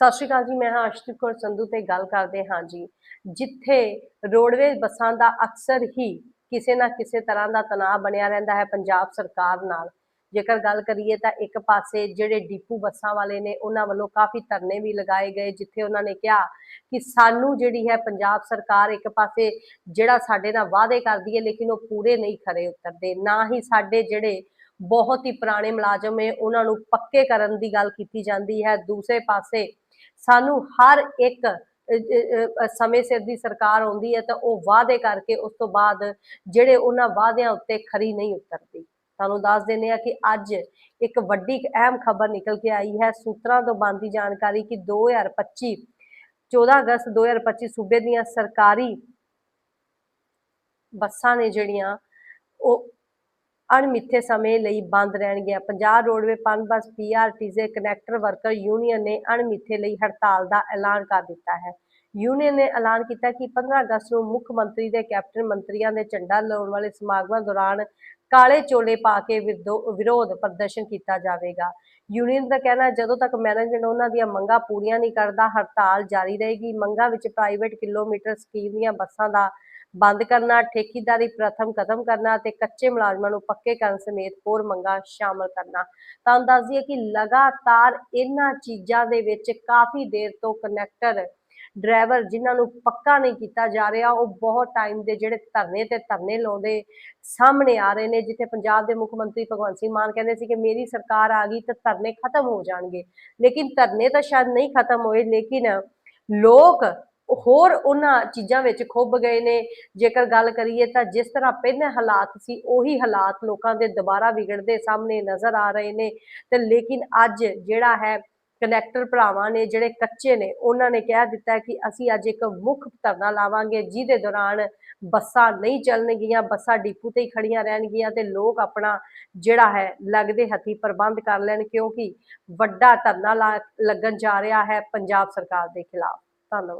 ਸਤਿ ਸ਼੍ਰੀ ਅਕਾਲ ਜੀ, ਮੈਂ ਹਾਂ ਅਸ਼ਦੀਪ ਕੌਰ ਸੰਧੂ ਤੇ ਗੱਲ ਕਰਦੇ ਹਾਂ ਜੀ। ਜਿੱਥੇ ਰੋਡਵੇਜ਼ ਬੱਸਾਂ ਦਾ ਅਕਸਰ ਹੀ ਕਿਸੇ ਨਾ ਕਿਸੇ ਤਰ੍ਹਾਂ ਦਾ ਤਣਾਅ ਬਣਿਆ ਰਹਿੰਦਾ ਹੈ ਪੰਜਾਬ ਸਰਕਾਰ ਨਾਲ। ਜੇਕਰ ਗੱਲ ਕਰੀਏ ਤਾਂ ਇੱਕ ਪਾਸੇ ਜਿਹੜੇ ਡੀਪੂ ਬੱਸਾਂ ਵਾਲੇ ਨੇ, ਉਹਨਾਂ ਵੱਲੋਂ ਕਾਫੀ ਧਰਨੇ ਵੀ ਲਗਾਏ ਗਏ, ਜਿੱਥੇ ਉਹਨਾਂ ਨੇ ਕਿਹਾ ਕਿ ਸਾਨੂੰ ਜਿਹੜੀ ਹੈ ਪੰਜਾਬ ਸਰਕਾਰ ਇੱਕ ਪਾਸੇ ਜਿਹੜਾ ਸਾਡੇ ਨਾਲ ਵਾਅਦੇ ਕਰਦੀ ਹੈ, ਲੇਕਿਨ ਉਹ ਪੂਰੇ ਨਹੀਂ ਖਰੇ ਉਤਰਦੇ। ਨਾ ਹੀ ਸਾਡੇ ਜਿਹੜੇ ਬਹੁਤ ਹੀ ਪੁਰਾਣੇ ਮੁਲਾਜ਼ਮ ਨੇ, ਉਹਨਾਂ ਨੂੰ ਪੱਕੇ ਕਰਨ ਦੀ ਗੱਲ ਕੀਤੀ ਜਾਂਦੀ ਹੈ। ਦੂਸਰੇ ਪਾਸੇ ਸਾਨੂੰ ਹਰ ਇੱਕ ਸਮੇਂ ਸਿਰ ਦੀ ਸਰਕਾਰ ਆਉਂਦੀ ਹੈ ਤਾਂ ਉਹ ਵਾਅਦੇ ਕਰਕੇ ਉਸ ਤੋਂ ਬਾਅਦ ਜਿਹੜੇ ਉਹਨਾਂ ਵਾਅਦਿਆਂ ਉੱਤੇ ਖਰੀ ਨਹੀਂ ਉਤਰਦੀ। ਤੁਹਾਨੂੰ ਦੱਸ ਦਿੰਦੇ ਆ ਕਿ ਅੱਜ ਇੱਕ ਵੱਡੀ ਅਹਿਮ ਖਬਰ ਨਿਕਲ ਕੇ ਆਈ ਹੈ। ਸੂਤਰਾਂ ਤੋਂ ਬਣਦੀ ਜਾਣਕਾਰੀ ਕਿ 2025 14 ਅਗਸਤ 2025 ਸੂਬੇ ਦੀਆਂ ਸਰਕਾਰੀ ਬੱਸਾਂ ਨੇ ਜਿਹੜੀਆਂ, ਉਹ ਅਣਮਿੱਥੇ ਸਮੇਂ ਲਈ ਬੰਦ ਰਹਿਣਗੀਆਂ। Punjab roadway PUNBUS PRTC contract worker union ਨੇ ਅਣਮਿੱਥੇ ਲਈ ਹੜਤਾਲ ਦਾ ਐਲਾਨ ਕਰ ਦਿੱਤਾ ਹੈ। ਯੂਨੀਅਨ ਨੇ ਐਲਾਨ ਕੀਤਾ ਕਿ 15 ਅਗਸਤ ਨੂੰ ਮੁੱਖ ਮੰਤਰੀ ਦੇ ਕੈਪਟਨ ਮੰਤਰੀਆਂ ਦੇ ਝੰਡਾ ਲਾਉਣ ਵਾਲੇ ਸਮਾਗਮਾਂ ਦੌਰਾਨ ਕਾਲੇ ਚੋਲੇ ਪਾ ਕੇ ਵਿਰਦੋ- ਵਿਰੋਧ ਪ੍ਰਦਰਸ਼ਨ ਕੀਤਾ ਜਾਵੇਗਾ। ਯੂਨੀਅਨ ਦਾ ਕਹਿਣਾ ਹੈ, ਜਦੋਂ ਤੱਕ ਮੈਨੇਜਮੈਂਟ ਉਹਨਾਂ ਦੀਆਂ ਮੰਗਾਂ ਪੂਰੀਆਂ ਨਹੀਂ ਕਰਦਾ, ਹੜਤਾਲ ਜਾਰੀ ਰਹੇਗੀ। ਮੰਗਾਂ ਵਿੱਚ ਪ੍ਰਾਈਵੇਟ ਕਿਲੋਮੀਟਰ ਸਕੀਮ ਦੀਆਂ ਬੱਸਾਂ ਦਾ ਬੰਦ ਕਰਨਾ, ਠੇਕੇਦਾਰੀ ਪ੍ਰਥਮ ਖਤਮ ਕਰਨਾ ਤੇ ਕੱਚੇ ਮੁਲਾਜ਼ਮਾਂ ਨੂੰ ਪੱਕੇ ਕਰਨ ਸਮੇਤ ਹੋਰ ਮੰਗਾਂ ਸ਼ਾਮਲ ਕਰਨਾ। ਤਾਂ ਦੱਸ ਕਿ ਲਗਾਤਾਰ ਇਹਨਾਂ ਚੀਜ਼ਾਂ ਦੇ ਵਿੱਚ ਕਾਫੀ ਦੇਰ ਤੋਂ ਕਨੈਕਟਰ ਡਰਾਈਵਰ ਜਿਨ੍ਹਾਂ ਨੂੰ ਪੱਕਾ ਨਹੀਂ ਕੀਤਾ ਜਾ ਰਿਹਾ, ਉਹ ਬਹੁਤ ਟਾਈਮ ਦੇ ਜਿਹੜੇ ਧਰਨੇ ਤੇ ਧਰਨੇ ਲਾਉਂਦੇ ਸਾਹਮਣੇ ਆ ਰਹੇ ਨੇ, ਜਿੱਥੇ ਪੰਜਾਬ ਦੇ ਮੁੱਖ ਮੰਤਰੀ ਭਗਵੰਤ ਸਿੰਘ ਮਾਨ ਕਹਿੰਦੇ ਸੀ ਕਿ ਮੇਰੀ ਸਰਕਾਰ ਆ ਗਈ ਤਾਂ ਧਰਨੇ ਖਤਮ ਹੋ ਜਾਣਗੇ। ਲੇਕਿਨ ਧਰਨੇ ਤਾਂ ਸ਼ਾਇਦ ਨਹੀਂ ਖਤਮ ਹੋਏ, ਲੇਕਿਨ ਲੋਕ ਹੋਰ ਉਹਨਾਂ ਚੀਜ਼ਾਂ ਵਿੱਚ ਖੁੱਭ ਗਏ ਨੇ। ਜੇਕਰ ਗੱਲ ਕਰੀਏ ਤਾਂ ਜਿਸ ਤਰ੍ਹਾਂ ਪਹਿਲੇ ਹਾਲਾਤ ਸੀ, ਉਹੀ ਹਾਲਾਤ ਲੋਕਾਂ ਦੇ ਦੁਬਾਰਾ ਵਿਗੜਦੇ ਸਾਹਮਣੇ ਨਜ਼ਰ ਆ ਰਹੇ ਨੇ। ਤੇ ਲੇਕਿਨ ਅੱਜ ਜਿਹੜਾ ਹੈ, ਕਨੈਕਟਰ ਭਰਾਵਾਂ ਨੇ ਜਿਹੜੇ ਕੱਚੇ ਨੇ, ਉਹਨਾਂ ਨੇ ਕਹਿ ਦਿੱਤਾ ਕਿ ਅਸੀਂ ਅੱਜ ਇੱਕ ਮੁੱਖ ਧਰਨਾ ਲਾਵਾਂਗੇ, ਜਿਹਦੇ ਦੌਰਾਨ ਬੱਸਾਂ ਨਹੀਂ ਚੱਲਣਗੀਆਂ, ਬੱਸਾਂ ਡਿਪੂ ਤੇ ਹੀ ਖੜੀਆਂ ਰਹਿਣਗੀਆਂ ਤੇ ਲੋਕ ਆਪਣਾ ਜਿਹੜਾ ਹੈ, ਲੱਗਦੇ ਹੱਥੀ ਪ੍ਰਬੰਧ ਕਰ ਲੈਣ ਕਿਉਂਕਿ ਵੱਡਾ ਧਰਨਾ ਲਾ- ਲੱਗਣ ਜਾ ਰਿਹਾ ਹੈ ਪੰਜਾਬ ਸਰਕਾਰ ਦੇ ਖਿਲਾਫ। ਧੰਨਵਾਦ।